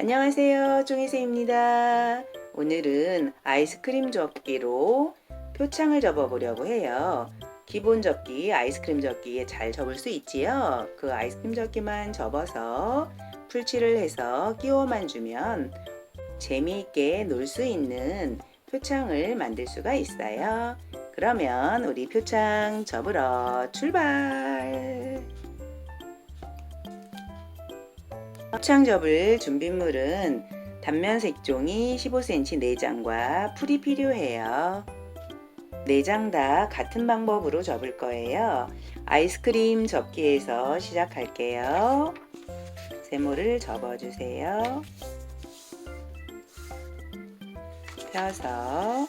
안녕하세요. 종이새입니다. 오늘은 아이스크림 접기로 표창을 접어보려고 해요. 기본 접기, 아이스크림 접기에 잘 접을 수 있지요? 그 아이스크림 접기만 접어서 풀칠을 해서 끼워만 주면 재미있게 놀 수 있는 표창을 만들 수가 있어요. 그러면 우리 표창 접으러 출발! 표창 접을 준비물은 단면 색 종이 15cm 4장과 풀이 필요해요. 4장 다 같은 방법으로 접을 거예요. 아이스크림 접기에서 시작할게요. 세모를 접어주세요. 펴서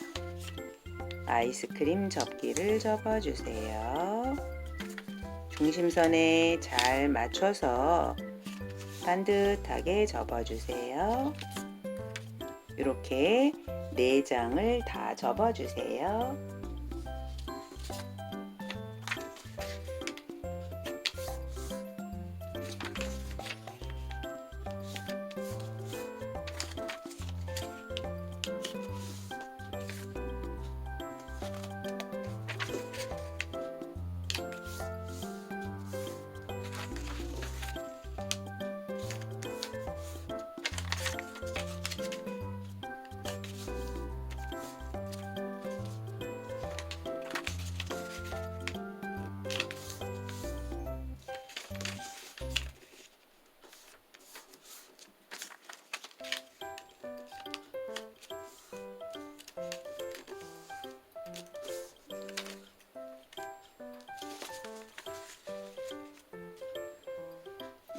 아이스크림 접기를 접어주세요. 중심선에 잘 맞춰서 반듯하게 접어주세요. 이렇게 네 장을 다 접어주세요.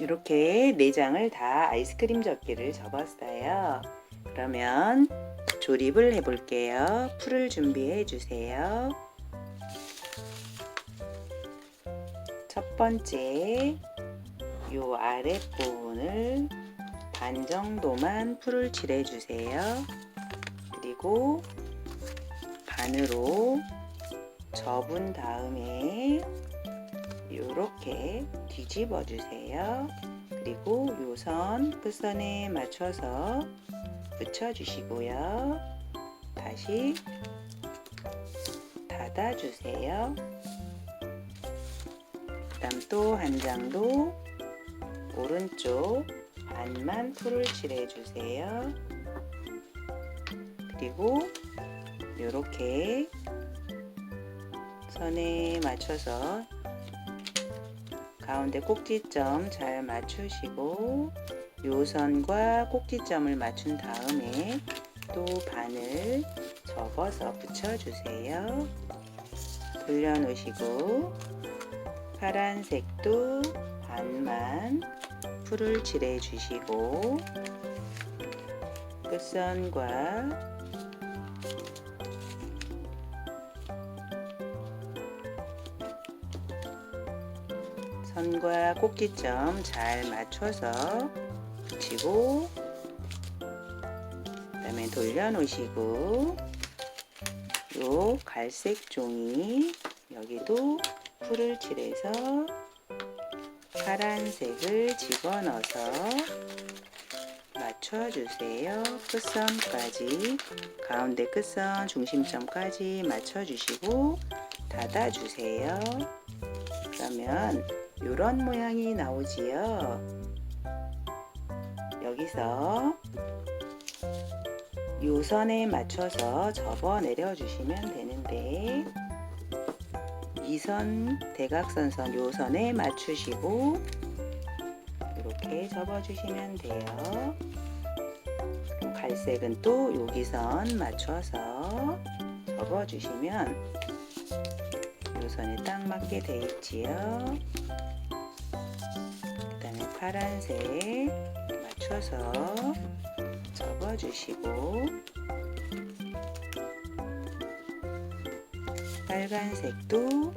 이렇게 네 장을 다 아이스크림 접기를 접었어요. 그러면 조립을 해볼게요. 풀을 준비해 주세요. 첫 번째, 요 아랫부분을 반 정도만 풀을 칠해 주세요. 그리고 반으로 접은 다음에 이렇게 뒤집어 주세요. 그리고 요선 끝선에 맞춰서 붙여 주시고요. 다시 닫아 주세요. 그다음 또 한 장도 오른쪽 반만 풀을 칠해 주세요. 그리고 이렇게 선에 맞춰서 가운데 꼭지점 잘 맞추시고 요선과 꼭지점을 맞춘 다음에 또 반을 접어서 붙여주세요. 돌려놓으시고 파란색도 반만 풀을 칠해 주시고 끝선과 선과 꼭지점 잘 맞춰서 붙이고 그 다음에 돌려놓으시고 요 갈색 종이 여기도 풀을 칠해서 파란색을 집어넣어서 맞춰주세요. 끝선까지 가운데 끝선 중심점까지 맞춰주시고 닫아주세요. 그러면 이런 모양이 나오지요. 여기서 요선에 맞춰서 접어 내려 주시면 되는데 이선 대각선선 요선에 맞추시고 이렇게 접어 주시면 돼요. 그럼 갈색은 또 여기 선 맞춰서 접어 주시면 요선에 딱 맞게 돼 있지요. 파란색 맞춰서 접어주시고 빨간색도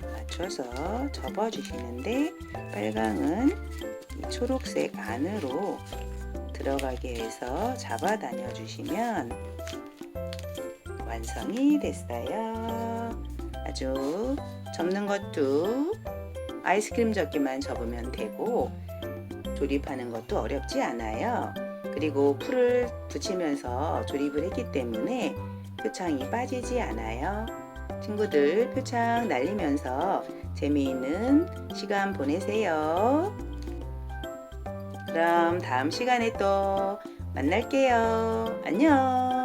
맞춰서 접어주시는데 빨강은 이 초록색 안으로 들어가게 해서 잡아 다녀 주시면 완성이 됐어요. 아주 접는 것도 아이스크림 접기만 접으면 되고 조립하는 것도 어렵지 않아요. 그리고 풀을 붙이면서 조립을 했기 때문에 표창이 빠지지 않아요. 친구들 표창 날리면서 재미있는 시간 보내세요. 그럼 다음 시간에 또 만날게요. 안녕.